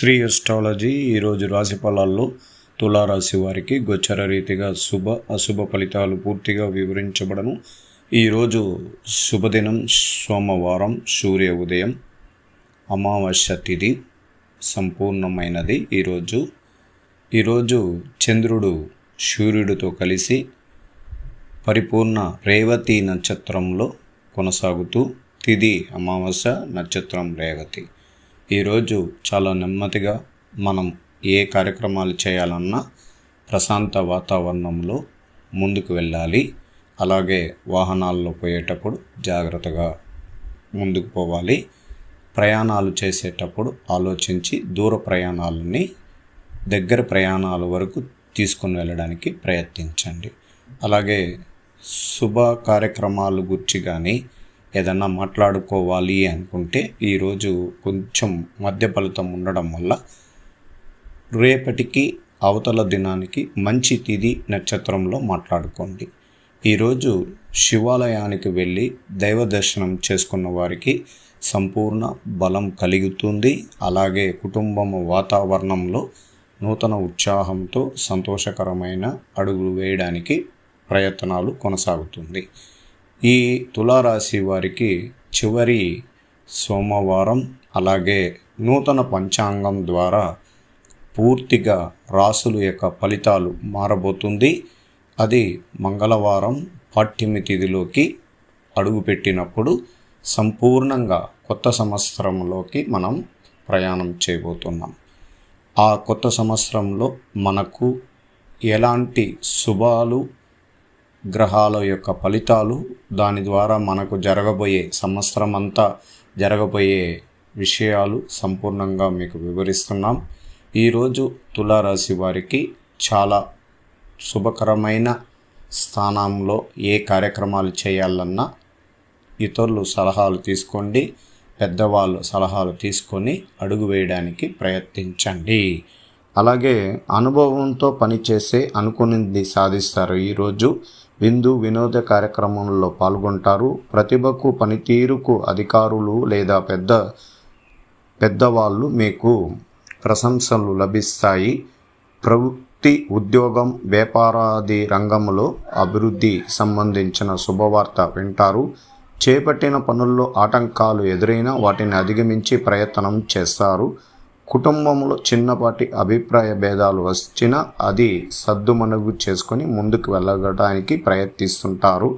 Shri astrology ఈరోజు రాశి ఫలాల్లో తులారాశి వారికి గోచర రీతిగా శుభ అశుభ ఫలితాలు పూర్తిగా వివరించబడను. ఈరోజు శుభదినం సోమవారం సూర్య ఉదయం అమావాస్య తిథి సంపూర్ణమైనది ఈరోజు ఈరోజు చంద్రుడు సూర్యుడితో కలిసి పరిపూర్ణ రేవతి నక్షత్రంలో కొనసాగుతూ తిది అమావాస్య నక్షత్రం రేవతి. ఈరోజు చాలా నెమ్మదిగా మనం ఏ కార్యక్రమాలు చేయాలన్నా ప్రశాంత వాతావరణంలో ముందుకు వెళ్ళాలి. అలాగే వాహనాల్లో పోయేటప్పుడు జాగ్రత్తగా ముందుకు పోవాలి. ప్రయాణాలు చేసేటప్పుడు ఆలోచించి దూర ప్రయాణాలని దగ్గర ప్రయాణాల వరకు తీసుకుని వెళ్ళడానికి ప్రయత్నించండి. అలాగే శుభ కార్యక్రమాలు గురించి కానీ ఏదన్నా మాట్లాడుకోవాలి అనుకుంటే ఈరోజు కొంచెం మధ్య ఫలితం ఉండడం వల్ల రేపటికి అవతల దినానికి మంచి తిథి నక్షత్రంలో మాట్లాడుకోండి. ఈరోజు శివాలయానికి వెళ్ళి దైవ దర్శనం చేసుకున్న వారికి సంపూర్ణ బలం కలుగుతుంది. అలాగే కుటుంబం వాతావరణంలో నూతన ఉత్సాహంతో సంతోషకరమైన అడుగులు వేయడానికి ప్రయత్నాలు కొనసాగుతుంది. ఈ తులారాశి వారికి చివరి సోమవారం అలాగే నూతన పంచాంగం ద్వారా పూర్తిగా రాసుల యొక్క ఫలితాలు మారబోతుంది. అది మంగళవారం పాఠ్యమి తిథిలోకి అడుగుపెట్టినప్పుడు సంపూర్ణంగా కొత్త సంవత్సరంలోకి మనం ప్రయాణం చేయబోతున్నాం. ఆ కొత్త సంవత్సరంలో మనకు ఎలాంటి శుభాలు గ్రహాల యొక్క ఫలితాలు దాని ద్వారా మనకు జరగబోయే సంవత్సరం అంతా జరగబోయే విషయాలు సంపూర్ణంగా మీకు వివరిస్తున్నాం. ఈరోజు తులారాశి వారికి చాలా శుభకరమైన స్థానంలో ఏ కార్యక్రమాలు చేయాలన్నా ఇతరులు సలహాలు తీసుకోండి పెద్దవాళ్ళు సలహాలు తీసుకొని అడుగు వేయడానికి ప్రయత్నించండి. అలాగే అనుభవంతో పనిచేసే అనుకునింది సాధిస్తారు. ఈరోజు విందు వినోద కార్యక్రమంలో పాల్గొంటారు. ప్రతిభకు పనితీరుకు అధికారులు లేదా పెద్ద పెద్దవాళ్ళు మీకు ప్రశంసలు లభిస్తాయి. ప్రవృత్తి ఉద్యోగం వ్యాపారాది రంగంలో అభివృద్ధి సంబంధించిన శుభవార్త వింటారు. చేపట్టిన పనుల్లో ఆటంకాలు ఎదురైనా వాటిని అధిగమించి ప్రయత్నం చేస్తారు. కుటుంబంలో చిన్నపాటి అభిప్రాయ భేదాలు వచ్చినా అది సద్దుమణుగు చేసుకొని ముందుకు వెళ్ళడానికి ప్రయత్నిస్తుంటారు.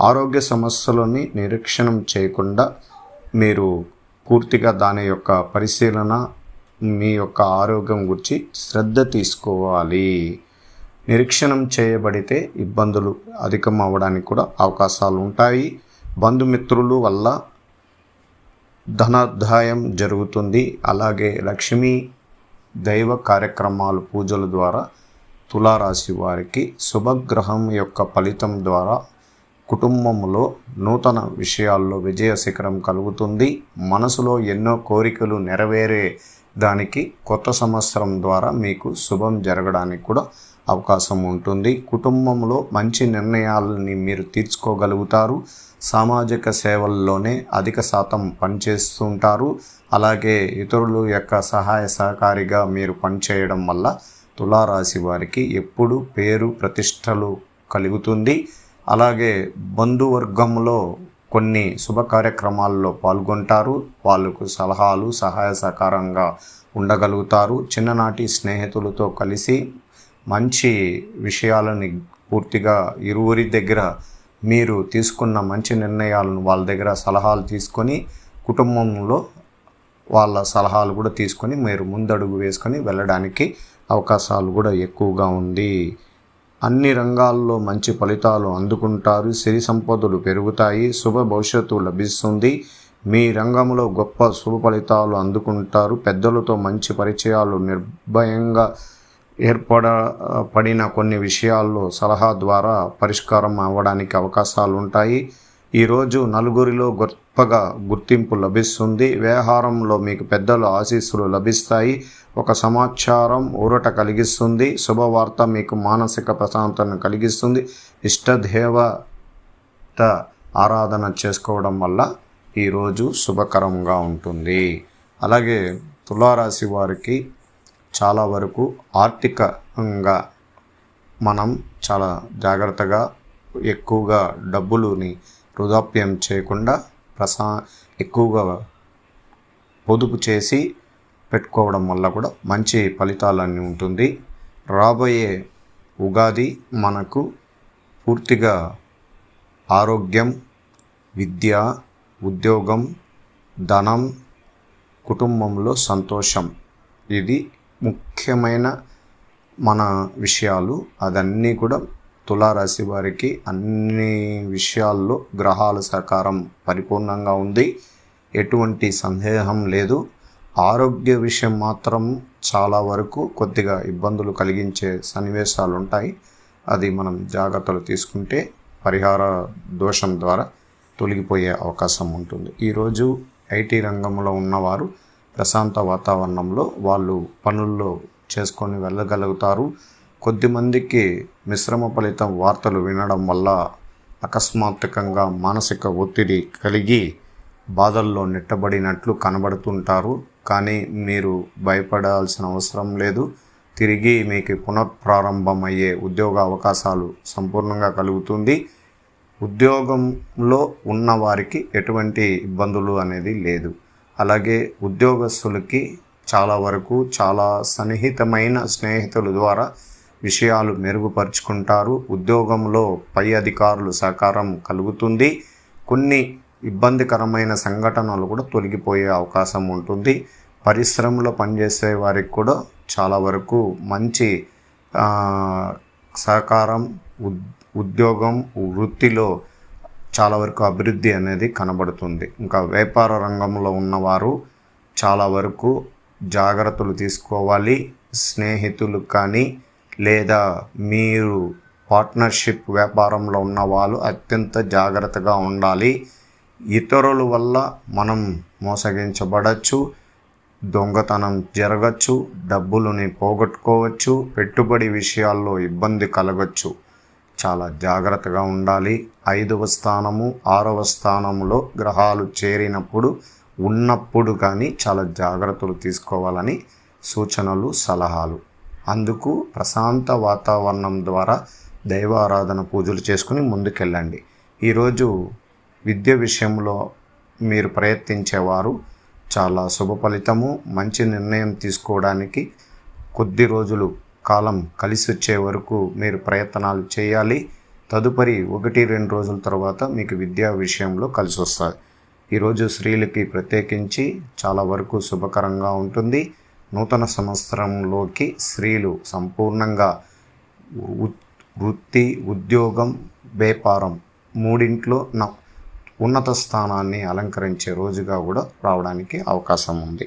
ఆరోగ్య సమస్యలని నిరీక్షణం చేయకుండా మీరు పూర్తిగా దాని యొక్క పరిశీలన మీ యొక్క ఆరోగ్యం గురించి శ్రద్ధ తీసుకోవాలి. నిరీక్షణం చేయబడితే ఇబ్బందులు అధికం అవ్వడానికి కూడా అవకాశాలు ఉంటాయి బంధుమిత్రులు వల్ల ధనాదాయం జరుగుతుంది. అలాగే లక్ష్మీ దైవ కార్యక్రమాలు పూజల ద్వారా తులారాశి వారికి శుభగ్రహం యొక్క ఫలితం ద్వారా కుటుంబంలో నూతన విషయాల్లో విజయ శిఖరం కలుగుతుంది. మనసులో ఎన్నో కోరికలు నెరవేరే దానికి కొత్త సంవత్సరం ద్వారా మీకు శుభం జరగడానికి కూడా అవకాశం ఉంటుంది. కుటుంబంలో మంచి నిర్ణయాలని మీరు తీర్చుకోగలుగుతారు. సామాజిక సేవల్లోనే అధిక శాతం పనిచేస్తుంటారు. అలాగే ఇతరుల యొక్క సహాయ సహకారిగా మీరు పనిచేయడం వల్ల తులారాశి వారికి ఎప్పుడు పేరు ప్రతిష్టలు కలుగుతుంది. అలాగే బంధువర్గంలో కొన్ని శుభ కార్యక్రమాల్లో పాల్గొంటారు. వాళ్ళకు సలహాలు సహాయ సహకారంగా ఉండగలుగుతారు. చిన్ననాటి స్నేహితులతో కలిసి మంచి విషయాలని పూర్తిగా ఇరువురి దగ్గర మీరు తీసుకున్న మంచి నిర్ణయాలను వాళ్ళ దగ్గర సలహాలు తీసుకొని కుటుంబంలో వాళ్ళ సలహాలు కూడా తీసుకొని మీరు ముందడుగు వేసుకొని వెళ్ళడానికి అవకాశాలు కూడా ఎక్కువగా ఉంది. అన్ని రంగాల్లో మంచి ఫలితాలు అందుకుంటారు. సిరి సంపదలు పెరుగుతాయి. శుభ భవిష్యత్తు లభిస్తుంది. మీ రంగంలో గొప్ప శుభ ఫలితాలు అందుకుంటారు. పెద్దలతో మంచి పరిచయాలు నిర్భయంగా ఏర్పడ పడిన కొన్ని విషయాల్లో సలహా ద్వారా పరిష్కారం అవ్వడానికి అవకాశాలు ఉంటాయి ఈరోజు నలుగురిలో గొప్పగా గుర్తింపు లభిస్తుంది. వ్యవహారంలో మీకు పెద్దలు ఆశీస్సులు లభిస్తాయి. ఒక సమాచారం ఊరట కలిగిస్తుంది. శుభవార్త మీకు మానసిక ప్రశాంతతను కలిగిస్తుంది. ఇష్టదేవత ఆరాధన చేసుకోవడం వల్ల ఈరోజు శుభకరంగా ఉంటుంది. అలాగే తులారాశి వారికి చాలా వరకు ఆర్థికంగా మనం చాలా జాగ్రత్తగా ఎక్కువగా డబ్బులుని వృధాప్యం చేయకుండా ప్రసా ఎక్కువగా పొదుపు చేసి పెట్టుకోవడం వల్ల కూడా మంచి ఫలితాలన్నీ ఉంటుంది. రాబోయే ఉగాది మనకు పూర్తిగా ఆరోగ్యం విద్య ఉద్యోగం ధనం కుటుంబంలో సంతోషం. ఇది ముఖ్యమైన మన విషయాలు అదన్నీ కూడా తులారాశి వారికి అన్ని విషయాల్లో గ్రహాల సహకారం పరిపూర్ణంగా ఉంది. ఎటువంటి సందేహం లేదు. ఆరోగ్య విషయం మాత్రం చాలా వరకు కొద్దిగా ఇబ్బందులు కలిగించే సన్నివేశాలు ఉంటాయి అది మనం జాగ్రత్తలు తీసుకుంటే పరిహార దోషం ద్వారా తొలగిపోయే అవకాశం ఉంటుంది. ఈరోజు ఐటీ రంగంలో ఉన్నవారు ప్రశాంత వాతావరణంలో వాళ్ళు పనుల్లో చేసుకొని వెళ్ళగలుగుతారు. కొద్దిమందికి మిశ్రమ ఫలితం వార్తలు వినడం వల్ల అకస్మాత్తుకంగా మానసిక ఒత్తిడి కలిగి బాధల్లో నెట్టబడినట్లు కనబడుతుంటారు. కానీ మీరు భయపడాల్సిన అవసరం లేదు. తిరిగి మీకు పునఃప్రారంభమయ్యే ఉద్యోగ అవకాశాలు సంపూర్ణంగా కలుగుతుంది. ఉద్యోగంలో ఉన్న వారికి ఎటువంటి ఇబ్బందులు అనేది లేదు. అలాగే ఉద్యోగస్తులకి చాలా వరకు చాలా సన్నిహితమైన స్నేహితుల ద్వారా విషయాలు మెరుగుపరుచుకుంటారు. ఉద్యోగంలో పై అధికారులు సహకారం కలుగుతుంది. కొన్ని ఇబ్బందికరమైన సంఘటనలు కూడా తొలగిపోయే అవకాశం ఉంటుంది. పరిశ్రమలో పనిచేసే వారికి కూడా చాలా వరకు మంచి సహకారం ఉద్యోగం వృత్తిలో చాలా వరకు అభివృద్ధి అనేది కనబడుతుంది. ఇంకా వ్యాపార రంగంలో ఉన్నవారు చాలా వరకు జాగ్రత్తలు తీసుకోవాలి. స్నేహితులు కానీ లేదా మీరు పార్ట్నర్షిప్ వ్యాపారంలో ఉన్న వాళ్ళు అత్యంత జాగ్రత్తగా ఉండాలి. ఇతరుల వల్ల మనం మోసగించబడచ్చు దొంగతనం జరగచ్చు డబ్బులని పోగొట్టుకోవచ్చు పెట్టుబడి విషయాల్లో ఇబ్బంది కలగచ్చు. చాలా జాగ్రత్తగా ఉండాలి. ఐదవ స్థానము ఆరవ స్థానంలో గ్రహాలు చేరినప్పుడు ఉన్నప్పుడు కానీ చాలా జాగ్రత్తలు తీసుకోవాలని సూచనలు సలహాలు. అందుకు ప్రశాంత వాతావరణం ద్వారా దైవారాధన పూజలు చేసుకుని ముందుకెళ్ళండి. ఈరోజు విద్య విషయంలో మీరు ప్రయత్నించేవారు చాలా శుభ ఫలితము మంచి నిర్ణయం తీసుకోవడానికి కొద్ది రోజులు కాలం కలిసి వచ్చే వరకు మీరు ప్రయత్నాలు చేయాలి. తదుపరి ఒకటి రెండు రోజుల తర్వాత మీకు విద్యా విషయంలో కలిసి వస్తుంది ఈరోజు స్త్రీలకి ప్రత్యేకించి చాలా వరకు శుభకరంగా ఉంటుంది. నూతన సంవత్సరంలోకి స్త్రీలు సంపూర్ణంగా వృత్తి ఉద్యోగం వ్యాపారం మూడింట్లో ఉన్నత స్థానాన్ని అలంకరించే రోజుగా కూడా రావడానికి అవకాశం ఉంది.